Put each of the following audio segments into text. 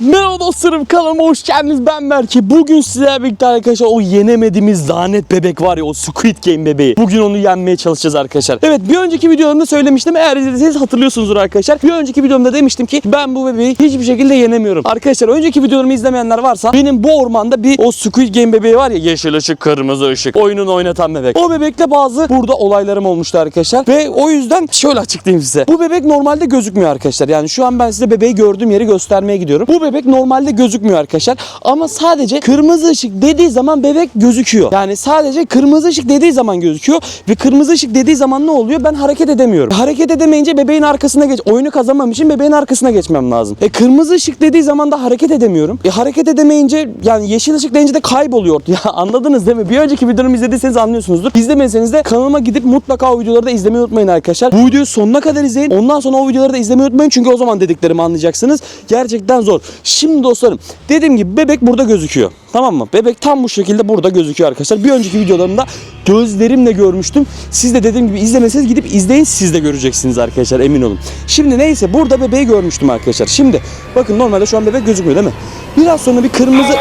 Merhaba dostlarım kanalıma hoş geldiniz. Ben Berke. Bugün sizlerle birlikte arkadaşlar o yenemediğimiz lanet bebek var ya o Squid Game bebeği. Bugün onu yenmeye çalışacağız arkadaşlar. Evet bir önceki videomda söylemiştim. Eğer izlediyseniz hatırlıyorsunuzdur arkadaşlar. Bir önceki videomda demiştim ki ben bu bebeği hiçbir şekilde yenemiyorum. Arkadaşlar önceki videolarımı izlemeyenler varsa Benim bu ormanda bir o Squid Game bebeği var ya yeşil ışık kırmızı ışık Oyununu oynatan bebek. O bebekle bazı burada olaylarım olmuştu arkadaşlar Ve o yüzden şöyle açıklayayım size. Bu bebek normalde gözükmüyor arkadaşlar. Yani şu an ben size bebeği gördüğüm yeri göstermeye gidiyorum. Bu bebek normalde gözükmüyor arkadaşlar. Ama sadece kırmızı ışık dediği zaman bebek gözüküyor. Yani sadece kırmızı ışık dediği zaman gözüküyor. Ve kırmızı ışık dediği zaman ne oluyor? Ben hareket edemiyorum. Hareket edemeyince bebeğin arkasına geç. Oyunu kazanmam için bebeğin arkasına geçmem lazım. E kırmızı ışık dediği zaman da hareket edemiyorum. E hareket edemeyince yani yeşil ışık deyince de kayboluyor. Ya anladınız değil mi? Bir önceki videomu izlediyseniz anlıyorsunuzdur. İzlemediyseniz de kanalıma gidip mutlaka o videoları da izlemeyi unutmayın arkadaşlar. Bu videoyu sonuna kadar izleyin. Ondan sonra o videoları da izlemeyi unutmayın. Çünkü o zaman dediklerimi anlayacaksınız. Gerçekten zor. Şimdi dostlarım dediğim gibi bebek burada gözüküyor. Tamam mı? Bebek tam bu şekilde burada gözüküyor arkadaşlar. Bir önceki videolarımda gözlerimle görmüştüm. Siz de dediğim gibi izlemeseniz gidip izleyin siz de göreceksiniz arkadaşlar emin olun. Şimdi neyse burada bebeği görmüştüm arkadaşlar. Şimdi bakın normalde şu an bebek gözükmüyor değil mi? Biraz sonra bir kırmızı...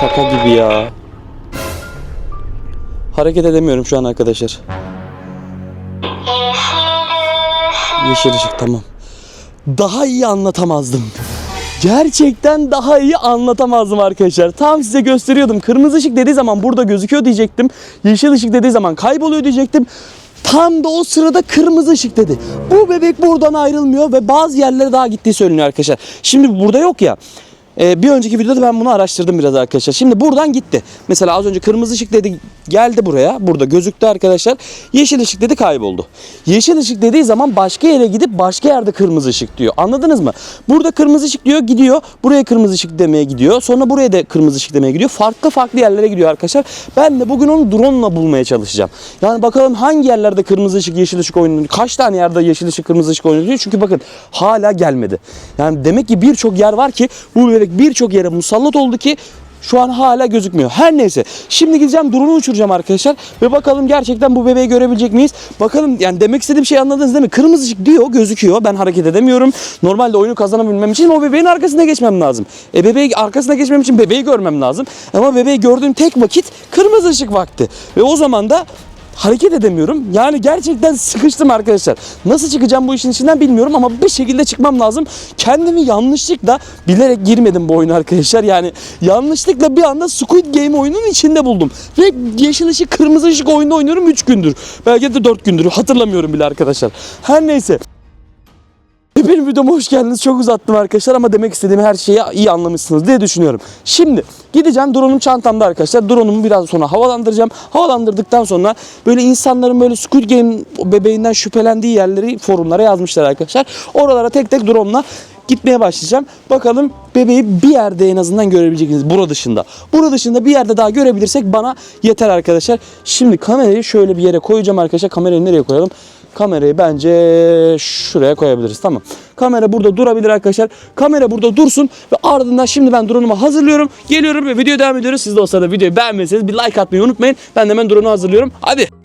Şaka gibi ya. Hareket edemiyorum şu an arkadaşlar. Yeşil ışık tamam. Daha iyi anlatamazdım. Gerçekten daha iyi anlatamazdım arkadaşlar. Tam size gösteriyordum. Kırmızı ışık dediği zaman burada gözüküyor diyecektim. Yeşil ışık dediği zaman kayboluyor diyecektim. Tam da o sırada kırmızı ışık dedi. Bu bebek buradan ayrılmıyor ve bazı yerlere daha gittiği söyleniyor arkadaşlar. Şimdi burada yok ya. Ee, bir önceki videoda ben bunu araştırdım biraz arkadaşlar. Şimdi buradan gitti. Mesela az önce kırmızı ışık dedi geldi buraya. Burada gözüktü arkadaşlar. Yeşil ışık dedi kayboldu. Yeşil ışık dediği zaman başka yere gidip başka yerde kırmızı ışık diyor. Anladınız mı? Burada kırmızı ışık diyor gidiyor. Buraya kırmızı ışık demeye gidiyor. Sonra buraya da kırmızı ışık demeye gidiyor. Farklı farklı yerlere gidiyor arkadaşlar. Ben de bugün onu drone ile bulmaya çalışacağım. Yani bakalım hangi yerlerde kırmızı ışık yeşil ışık oynanıyor. Kaç tane yerde yeşil ışık kırmızı ışık oynanıyor. Çünkü bakın hala gelmedi. Yani demek ki birçok yer var ki bu bebek birçok yere musallat oldu ki şu an hala gözükmüyor. Her neyse. Şimdi gideceğim drone'u uçuracağım arkadaşlar. Ve bakalım gerçekten bu bebeği görebilecek miyiz? Bakalım yani demek istediğim şeyi anladınız değil mi? Kırmızı ışık diyor gözüküyor. Ben hareket edemiyorum. Normalde oyunu kazanabilmem için o bebeğin arkasına geçmem lazım. E bebeği arkasına geçmem için bebeği görmem lazım. Ama bebeği gördüğüm tek vakit kırmızı ışık vakti. Ve o zaman da hareket edemiyorum. Yani gerçekten sıkıştım arkadaşlar. Nasıl çıkacağım bu işin içinden bilmiyorum ama bir şekilde çıkmam lazım. Kendimi yanlışlıkla bilerek girmedim bu oyuna arkadaşlar. Yani yanlışlıkla bir anda Squid Game oyunun içinde buldum. Ve yeşil ışık kırmızı ışık oyunda oynuyorum 3 gündür. Belki de 4 gündür hatırlamıyorum bile arkadaşlar. Her neyse. Benim videoma hoş geldiniz. Çok uzattım arkadaşlar ama demek istediğim her şeyi iyi anlamışsınız diye düşünüyorum. Şimdi gideceğim drone'um çantamda arkadaşlar. Drone'umu biraz sonra havalandıracağım. Havalandırdıktan sonra böyle insanların böyle Squid Game bebeğinden şüphelendiği yerleri forumlara yazmışlar arkadaşlar. Oralara tek tek drone'la gitmeye başlayacağım. Bakalım bebeği bir yerde en azından görebilecek misiniz? Bura dışında. Bura dışında bir yerde daha görebilirsek bana yeter arkadaşlar. Şimdi kamerayı şöyle bir yere koyacağım arkadaşlar. Kamerayı nereye koyalım? Kamerayı bence şuraya koyabiliriz. Tamam. Kamera burada durabilir arkadaşlar. Kamera burada dursun ve ardından şimdi ben drone'umu hazırlıyorum. Geliyorum ve videoya devam ediyoruz. Siz de o sırada videoyu beğenmediyseniz bir like atmayı unutmayın. Ben de hemen drone'u hazırlıyorum. Hadi.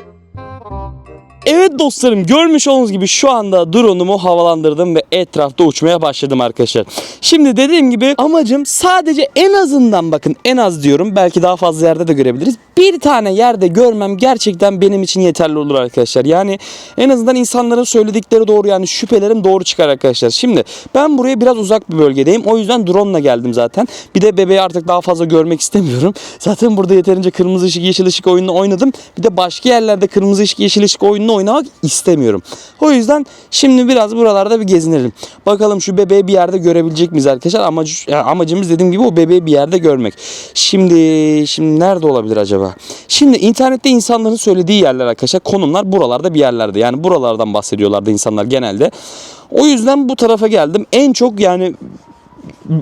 Evet dostlarım görmüş olduğunuz gibi şu anda drone'umu havalandırdım ve etrafta uçmaya başladım arkadaşlar. Şimdi dediğim gibi amacım sadece en azından bakın en az diyorum belki daha fazla yerde de görebiliriz. Bir tane yerde görmem gerçekten benim için yeterli olur arkadaşlar. Yani en azından insanların söyledikleri doğru yani şüphelerim doğru çıkar arkadaşlar. Şimdi ben buraya biraz uzak bir bölgedeyim. O yüzden drone ile geldim zaten. Bir de bebeği artık daha fazla görmek istemiyorum. Zaten burada yeterince kırmızı ışık yeşil ışık oyununu oynadım. Bir de başka yerlerde kırmızı ışık yeşil ışık oyununu oynamak istemiyorum. O yüzden şimdi biraz buralarda bir gezinelim. Bakalım şu bebeği bir yerde görebilecek miyiz arkadaşlar? Amacı, yani amacımız dediğim gibi o bebeği bir yerde görmek. Şimdi şimdi nerede olabilir acaba? Şimdi internette insanların söylediği yerler arkadaşlar konumlar buralarda bir yerlerde. Yani buralardan bahsediyorlardı insanlar genelde. O yüzden bu tarafa geldim. En çok yani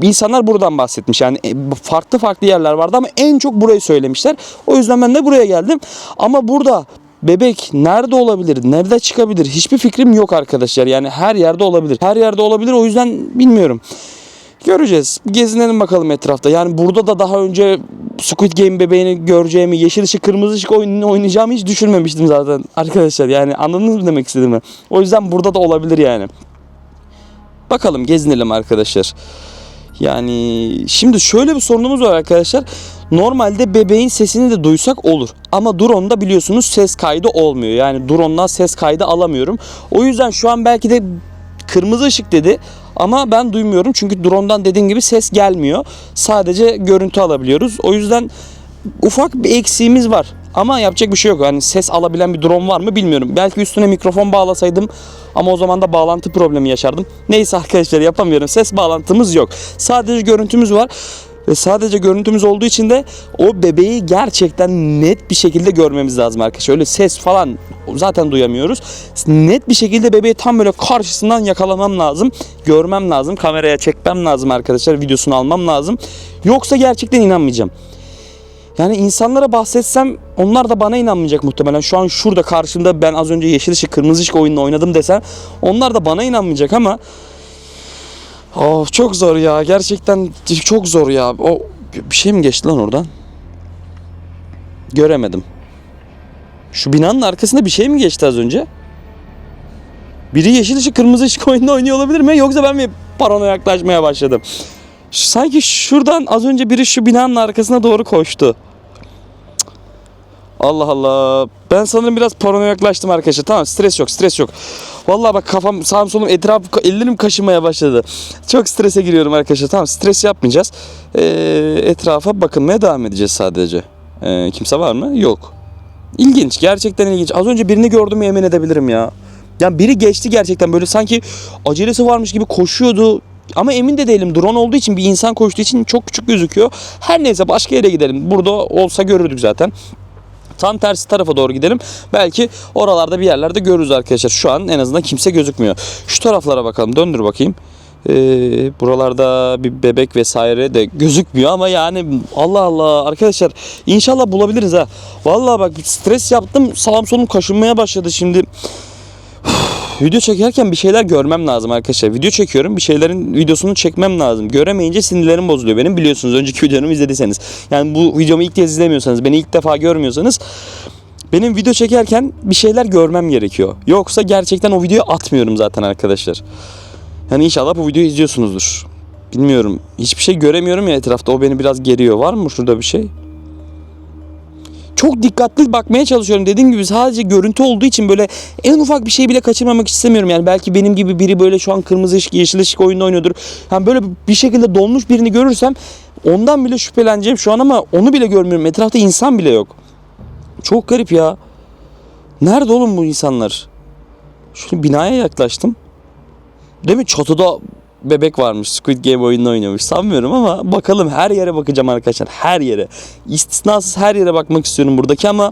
insanlar buradan bahsetmiş. Yani e, farklı farklı yerler vardı ama en çok burayı söylemişler. O yüzden ben de buraya geldim. Ama burada bebek nerede olabilir? Nerede çıkabilir? Hiçbir fikrim yok arkadaşlar. Yani her yerde olabilir. Her yerde olabilir. O yüzden bilmiyorum. Göreceğiz. Gezinelim bakalım etrafta. Yani burada da daha önce Squid Game bebeğini göreceğimi, yeşil ışık, kırmızı ışık oyununu oynayacağımı hiç düşünmemiştim zaten arkadaşlar. Yani anladınız mı demek istediğimi? O yüzden burada da olabilir yani. Bakalım gezinelim arkadaşlar. Yani şimdi şöyle bir sorunumuz var arkadaşlar. Normalde bebeğin sesini de duysak olur. Ama drone'da biliyorsunuz ses kaydı olmuyor. Yani drone'dan ses kaydı alamıyorum. O yüzden şu an belki de kırmızı ışık dedi. Ama ben duymuyorum çünkü drone'dan dediğim gibi ses gelmiyor. Sadece görüntü alabiliyoruz. O yüzden ufak bir eksiğimiz var. Ama yapacak bir şey yok. Yani ses alabilen bir drone var mı bilmiyorum. Belki üstüne mikrofon bağlasaydım ama o zaman da bağlantı problemi yaşardım. Neyse arkadaşlar yapamıyorum. Ses bağlantımız yok. Sadece görüntümüz var. Ve sadece görüntümüz olduğu için de o bebeği gerçekten net bir şekilde görmemiz lazım arkadaşlar. Öyle ses falan zaten duyamıyoruz. Net bir şekilde bebeği tam böyle karşısından yakalamam lazım. Görmem lazım. Kameraya çekmem lazım arkadaşlar. Videosunu almam lazım. Yoksa gerçekten inanmayacağım. Yani insanlara bahsetsem onlar da bana inanmayacak muhtemelen. Şu an şurada karşımda ben az önce yeşil ışık kırmızı ışık oyununu oynadım desem onlar da bana inanmayacak ama Of çok zor ya. Gerçekten çok zor ya. O bir şey mi geçti lan oradan? Göremedim. Şu binanın arkasında bir şey mi geçti az önce? Biri yeşil ışık kırmızı ışık oyununu oynuyor olabilir mi? Yoksa ben mi paranoya yaklaşmaya başladım? Sanki şuradan az önce biri şu binanın arkasına doğru koştu. Allah Allah. Ben sanırım biraz paranoya yaklaştım arkadaşlar. Tamam stres yok stres yok. Vallahi bak kafam sağım solum etraf ellerim kaşımaya başladı. Çok strese giriyorum arkadaşlar. Tamam stres yapmayacağız. Ee, etrafa bakınmaya devam edeceğiz sadece. Ee, kimse var mı? Yok. İlginç. Gerçekten ilginç. Az önce birini gördüm yemin edebilirim ya. Yani biri geçti gerçekten böyle sanki acelesi varmış gibi koşuyordu. Ama emin de değilim. Drone olduğu için bir insan koştuğu için çok küçük gözüküyor. Her neyse başka yere gidelim. Burada olsa görürdük zaten. Tam tersi tarafa doğru gidelim. Belki oralarda bir yerlerde görürüz arkadaşlar. Şu an en azından kimse gözükmüyor. Şu taraflara bakalım. Döndür bakayım. Ee, buralarda bir bebek vesaire de gözükmüyor ama yani Allah Allah arkadaşlar inşallah bulabiliriz ha. Vallahi bak stres yaptım sağım solum kaşınmaya başladı şimdi. Video çekerken bir şeyler görmem lazım arkadaşlar. Video çekiyorum bir şeylerin videosunu çekmem lazım. Göremeyince sinirlerim bozuluyor benim biliyorsunuz önceki videomu izlediyseniz. Yani bu videomu ilk kez izlemiyorsanız beni ilk defa görmüyorsanız benim video çekerken bir şeyler görmem gerekiyor. Yoksa gerçekten o videoyu atmıyorum zaten arkadaşlar. Yani inşallah bu videoyu izliyorsunuzdur. Bilmiyorum. Hiçbir şey göremiyorum ya etrafta. O beni biraz geriyor. Var mı şurada bir şey? Çok dikkatli bakmaya çalışıyorum. Dediğim gibi sadece görüntü olduğu için böyle en ufak bir şey bile kaçırmamak istemiyorum. Yani belki benim gibi biri böyle şu an kırmızı ışık, yeşil ışık oyunda oynuyordur. Yani böyle bir şekilde donmuş birini görürsem ondan bile şüpheleneceğim şu an ama onu bile görmüyorum. Etrafta insan bile yok. Çok garip ya. Nerede oğlum bu insanlar? Şöyle binaya yaklaştım. Değil mi? Çatıda bebek varmış. Squid Game oyununu oynuyormuş. Sanmıyorum ama bakalım her yere bakacağım arkadaşlar. Her yere. İstisnasız her yere bakmak istiyorum buradaki ama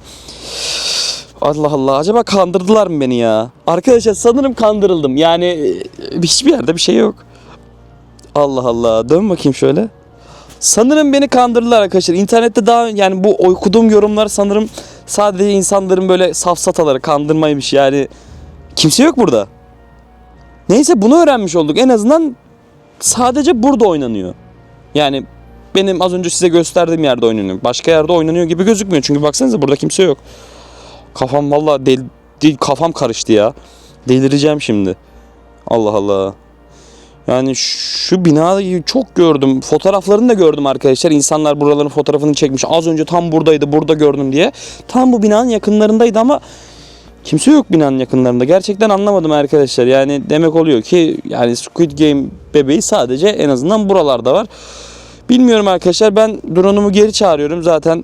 Allah Allah. Acaba kandırdılar mı beni ya? Arkadaşlar sanırım kandırıldım. Yani e, hiçbir yerde bir şey yok. Allah Allah. Dön bakayım şöyle. Sanırım beni kandırdılar arkadaşlar. İnternette daha yani bu okuduğum yorumlar sanırım sadece insanların böyle safsataları kandırmaymış yani. Kimse yok burada. Neyse bunu öğrenmiş olduk. En azından sadece burada oynanıyor. Yani benim az önce size gösterdiğim yerde oynanıyor. Başka yerde oynanıyor gibi gözükmüyor. Çünkü baksanıza burada kimse yok. Kafam vallahi del, del- kafam karıştı ya. Delireceğim şimdi. Allah Allah. Yani şu binayı çok gördüm. Fotoğraflarını da gördüm arkadaşlar. İnsanlar buraların fotoğrafını çekmiş. Az önce tam buradaydı, burada gördüm diye. Tam bu binanın yakınlarındaydı ama kimse yok binanın yakınlarında. Gerçekten anlamadım arkadaşlar. Yani demek oluyor ki yani Squid Game bebeği sadece en azından buralarda var. Bilmiyorum arkadaşlar. Ben drone'umu geri çağırıyorum. Zaten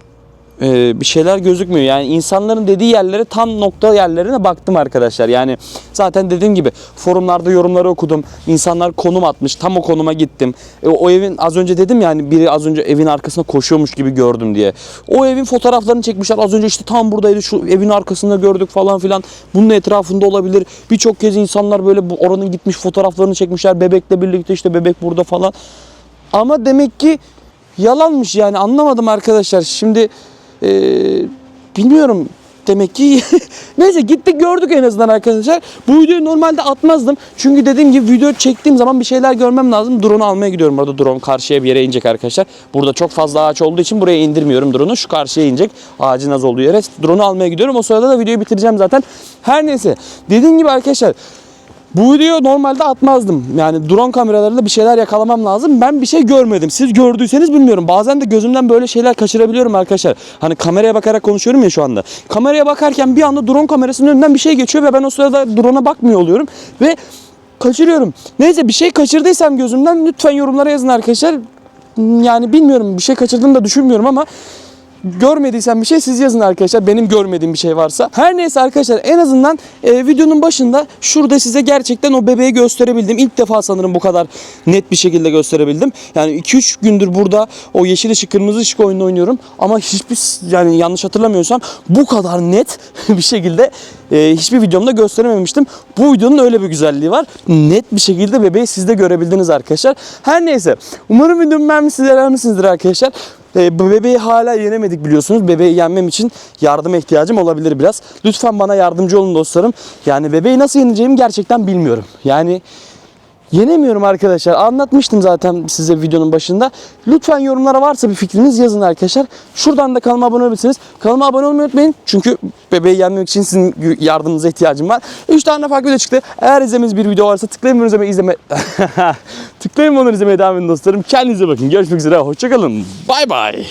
e, bir şeyler gözükmüyor. Yani insanların dediği yerlere tam nokta yerlerine baktım arkadaşlar. Yani zaten dediğim gibi forumlarda yorumları okudum. İnsanlar konum atmış. Tam o konuma gittim. E, o evin az önce dedim yani biri az önce evin arkasına koşuyormuş gibi gördüm diye. O evin fotoğraflarını çekmişler. Az önce işte tam buradaydı şu evin arkasında gördük falan filan. Bunun etrafında olabilir. Birçok kez insanlar böyle bu oranın gitmiş fotoğraflarını çekmişler. Bebekle birlikte işte bebek burada falan. Ama demek ki yalanmış yani anlamadım arkadaşlar. Şimdi ee, bilmiyorum demek ki neyse gittik gördük en azından arkadaşlar. Bu videoyu normalde atmazdım. Çünkü dediğim gibi video çektiğim zaman bir şeyler görmem lazım. Drone'u almaya gidiyorum. Burada drone karşıya bir yere inecek arkadaşlar. Burada çok fazla ağaç olduğu için buraya indirmiyorum drone'u. Şu karşıya inecek. Ağacın az olduğu yere. Drone'u almaya gidiyorum. O sırada da videoyu bitireceğim zaten. Her neyse. Dediğim gibi arkadaşlar Bu videoyu normalde atmazdım. Yani drone kameralarıyla bir şeyler yakalamam lazım. Ben bir şey görmedim. Siz gördüyseniz bilmiyorum. Bazen de gözümden böyle şeyler kaçırabiliyorum arkadaşlar. Hani kameraya bakarak konuşuyorum ya şu anda. Kameraya bakarken bir anda drone kamerasının önünden bir şey geçiyor ve ben o sırada drone'a bakmıyor oluyorum. Ve kaçırıyorum. Neyse bir şey kaçırdıysam gözümden lütfen yorumlara yazın arkadaşlar. Yani bilmiyorum bir şey kaçırdığımı da düşünmüyorum ama görmediysen bir şey siz yazın arkadaşlar. Benim görmediğim bir şey varsa. Her neyse arkadaşlar en azından e, videonun başında şurada size gerçekten o bebeği gösterebildim. İlk defa sanırım bu kadar net bir şekilde gösterebildim. Yani 2-3 gündür burada o yeşil ışık kırmızı ışık oyunu oynuyorum. Ama hiçbir yani yanlış hatırlamıyorsam bu kadar net bir şekilde e, hiçbir videomda gösterememiştim. Bu videonun öyle bir güzelliği var. Net bir şekilde bebeği siz de görebildiniz arkadaşlar. Her neyse. Umarım videomu beğenmişsinizdir arkadaşlar. E, bu bebeği hala yenemedik biliyorsunuz. Bebeği yenmem için yardıma ihtiyacım olabilir biraz. Lütfen bana yardımcı olun dostlarım. Yani bebeği nasıl yeneceğimi gerçekten bilmiyorum. Yani yenemiyorum arkadaşlar. Anlatmıştım zaten size videonun başında. Lütfen yorumlara varsa bir fikriniz yazın arkadaşlar. Şuradan da kanalıma abone olabilirsiniz. Kanalıma abone olmayı unutmayın. Çünkü bebeği yenmek için sizin yardımınıza ihtiyacım var. 3 tane farklı video çıktı. Eğer izlemeniz bir video varsa tıklayın bunu izleme. izleme. tıklayın bunu izlemeye devam edin dostlarım. Kendinize bakın. Görüşmek üzere. Hoşçakalın. Bay bay.